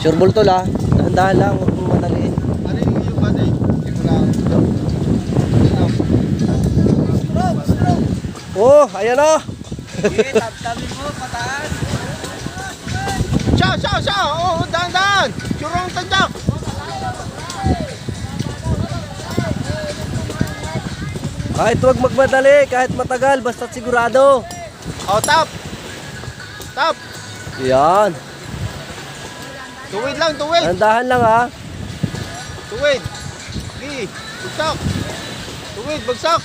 Sure ball tol ah. Dahan-dahan lang, huwag mong madali. Ano yung yung bate? Hindi ko lang. Oh, ayan oh. Siya, siya, siya! Oo, daan, daan! Churong tanjak! Kahit huwag magmadali, kahit matagal, basta sigurado. Oh, tap! Tap! Yan. Tuwid lang, tuwid! Dahan-dahan lang ah. Tuwid! Di! Bagsak! Tuwid, bagsak!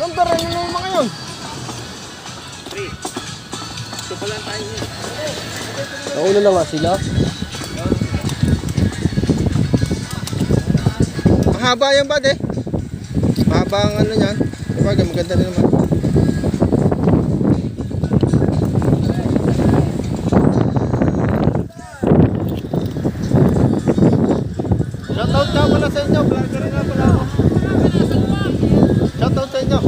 Saan ba rin yung mga yun? Nauna na nga sila. Mahaba yan ba, de? Mahaba ang ano yan. Kapag maganda rin naman. Shoutout nga pala sa inyo. Vlogger nga pala ako. Shoutout sa inyo.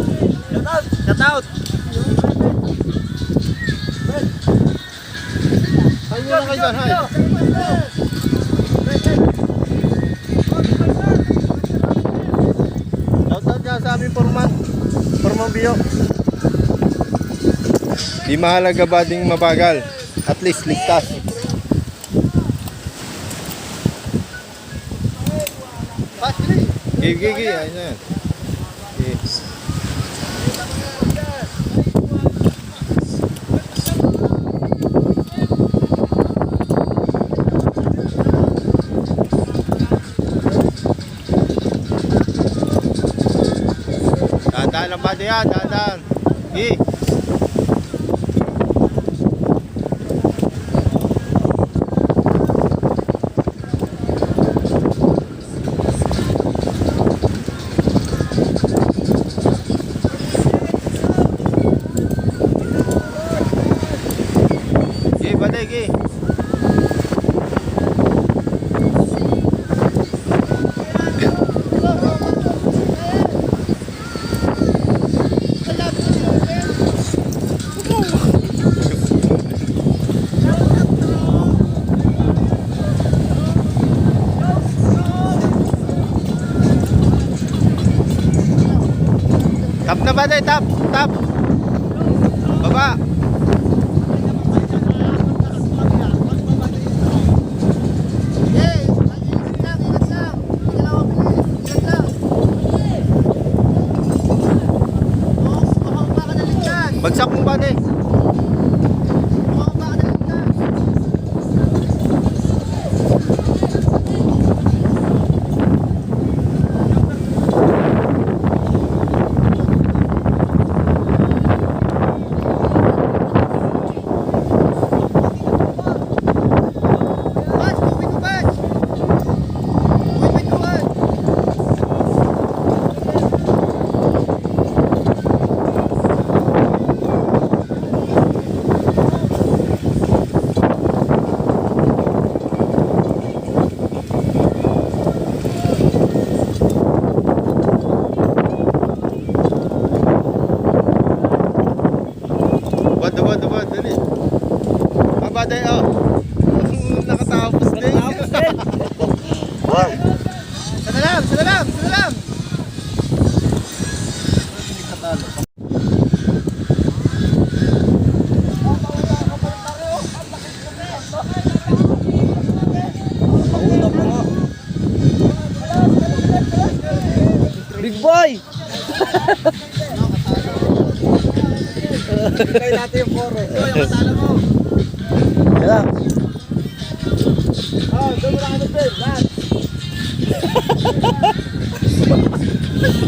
Shoutout. Shoutout. Kayo dyan. Hi. Shoutout nga sa aming forman. Forman Bio. Di mahalaga ba ding mabagal? At least ligtas. Gigi, gigi. Ayun na yan. Okay. Dahan lang ba diyan? Dahan. Gi. Gi, balik gi. Tap na ba tayo? Tap! Tap! Baba! Bagsak mo ba tayo? Bad, dali. Baba tayo, oh. Nakatapos din. Tapos din. Sana lang, sana lang, lang. Big boy! Kaya natin yung foro. Ito, yung kasala mo. Yan. Oh, doon mo lang ano, Ben. Lahat.